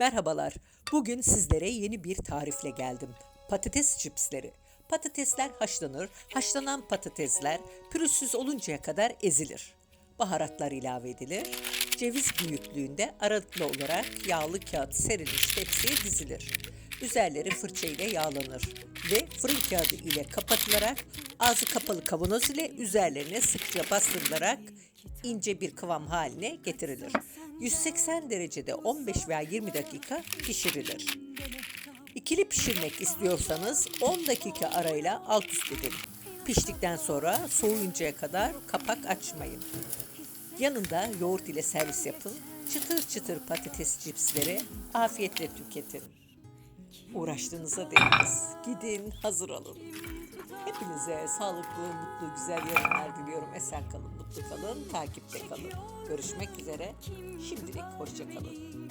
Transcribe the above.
Merhabalar. Bugün sizlere yeni bir tarifle geldim. Patates çipsleri. Patatesler haşlanır. Haşlanan patatesler pürüzsüz oluncaya kadar ezilir. Baharatlar ilave edilir. Ceviz büyüklüğünde aralıklı olarak yağlı kağıt serilmiş tepsiye dizilir. Üzerleri fırça ile yağlanır ve fırın kağıdı ile kapatılarak ağzı kapalı kavanoz ile üzerlerine sıkça bastırılarak ince bir kıvam haline getirilir. 180 derecede 15 veya 20 dakika pişirilir. İkili pişirmek istiyorsanız 10 dakika arayla alt üst edin. Piştikten sonra soğuyuncaya kadar kapak açmayın. Yanında yoğurt ile servis yapın. Çıtır çıtır patates cipsleri afiyetle tüketin. Uğraştığınıza değmez. Gidin hazır alın. Hepinize sağlıklı, mutlu, güzel yarınlar diliyorum. Esen kalın, mutlu kalın, takipte kalın. Görüşmek üzere. Şimdilik hoşça kalın.